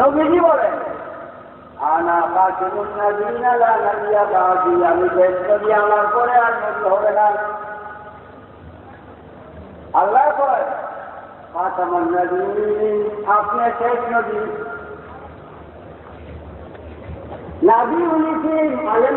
নবীজি বলেন, আনা কাকিমুন নবীনা লা নবিয়া বাদি, আমি শেষ নবী, আমার পরে আর নবী হবে না। আল্লাহ বলেন খাতামুন নবীন আপনি শেষ নবী। নাবি উনি কি আলেম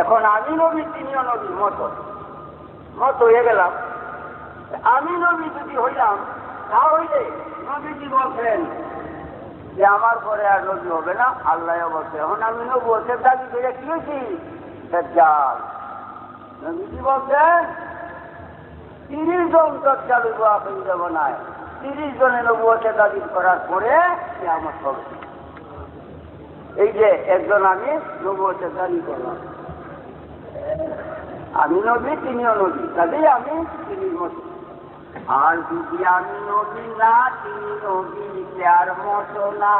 এখন আমি নবী, তিনিও নবী, মতো। মত হয়ে গেলাম। আমি নবী যদি হইলাম তা হইলে নবীজি বলছেন যে আমার পরে আর নবী হবে না, আল্লাহ বলছে। এখন আমি নবী বলছে দাবি করে কি হয়েছি? নবীজি বলছেন, তিরিশ জন তৎকাল আপনি যাব নাই। তিরিশ জনে নবুয়তে দাবি করার পরে সে আমার হবে। এই যে একজন আমি নবুয়তে দাবি করলাম। আমি নবী, তিনিও নদী কাজেই আমি তিনি নদী আর যদি আমি নবী না, তিনি নবী তার মতো না।